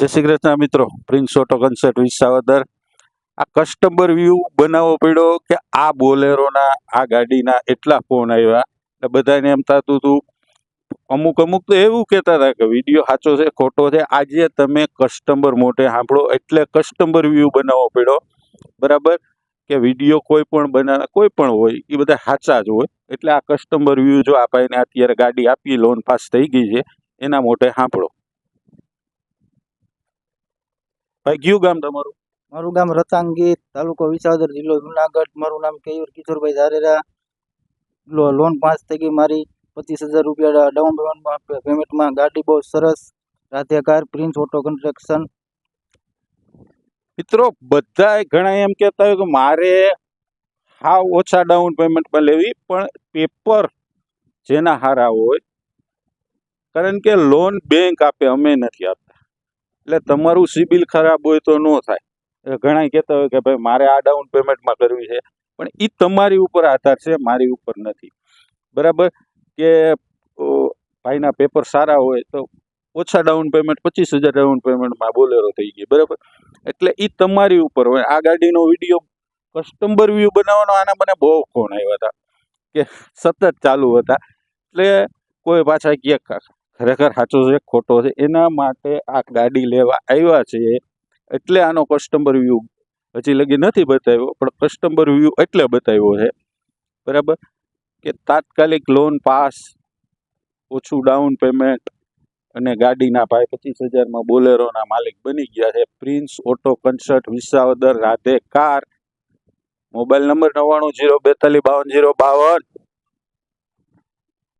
જય શ્રી કૃષ્ણ મિત્રો. Prince auto concert Visavadar આ કસ્ટમર વ્યૂ બનાવવો પડ્યો કે આ બોલેરોના, આ ગાડીના એટલા ફોન આવ્યા. એટલે બધાને એમ થતું હતું. અમુક અમુક તો એવું કહેતા હતા કે વીડિયો સાચો છે, ખોટો છે. આજે તમે કસ્ટમર મોટે સાંભળો એટલે કસ્ટમર વ્યૂ બનાવવો પડ્યો. બરાબર? કે વીડિયો કોઈ પણ બના કોઈ પણ હોય, એ બધા સાચા જ હોય. એટલે આ કસ્ટમર વ્યૂ જો આ અત્યારે ગાડી આપી લોન પાસ થઈ ગઈ છે, એના મોટે સાંભળો. ભાઈ કયું ગામ તમારું? મારું ગામ રતાંગી તાલુકો વિસાવદર જિલ્લો જુનાગઢ. મારું નામ કેયુર કિશોરભાઈ ધારેરા. લોન પાસ થઈ ગઈ મારી પચીસ હજાર રૂપિયા ડાઉન પેમેન્ટમાં પેમેન્ટમાં ગાડી બહુ સરસ. Radhe car prince auto construction મિત્રો બધા ઘણા એમ કહેતા હોય કે મારે હાવ ઓછા ડાઉન પેમેન્ટમાં લેવી પણ પેપર જેના હારા હોય. કારણ કે લોન બેંક આપે અમે નથી આપતા. એટલે તમારું સિબિલ ખરાબ હોય તો ન થાય. ઘણા કહેતા હોય કે ભાઈ મારે આ ડાઉન પેમેન્ટમાં કરવી છે. પણ એ તમારી ઉપર આધાર છે, મારી ઉપર નથી. બરાબર? કે ભાઈના પેપર સારા હોય તો ઓછા ડાઉન પેમેન્ટ પચીસ હજાર ડાઉન પેમેન્ટમાં બોલેરો થઈ ગઈ બરાબર? એટલે એ તમારી ઉપર હોય. આ ગાડીનો વીડિયો કસ્ટમર વ્યૂ બનાવવાનો, આના મને બહુ ફોન આવ્યા હતા કે સતત ચાલુ હતા. એટલે કોઈ પાછા કે? ખરેખર સાચો છે, ખોટો છે, એના માટે આ ગાડી લેવા આવ્યા છે. એટલે આનો કસ્ટમર વ્યૂ હજી લગી નથી બતાવ્યો, પણ કસ્ટમર વ્યૂ એટલે બતાવ્યો છે. બરાબર? કે તાત્કાલિક લોન પાસ ઓછું ડાઉન પેમેન્ટ અને ગાડીના ભાઈ પચીસ હજારમાં બોલેરોના માલિક બની ગયા છે. Prince auto concert Visavadar Radhe car. Mobile number નવ્વાણું, જીરો બેતાલીસ, બાવન, જીરો બાવન.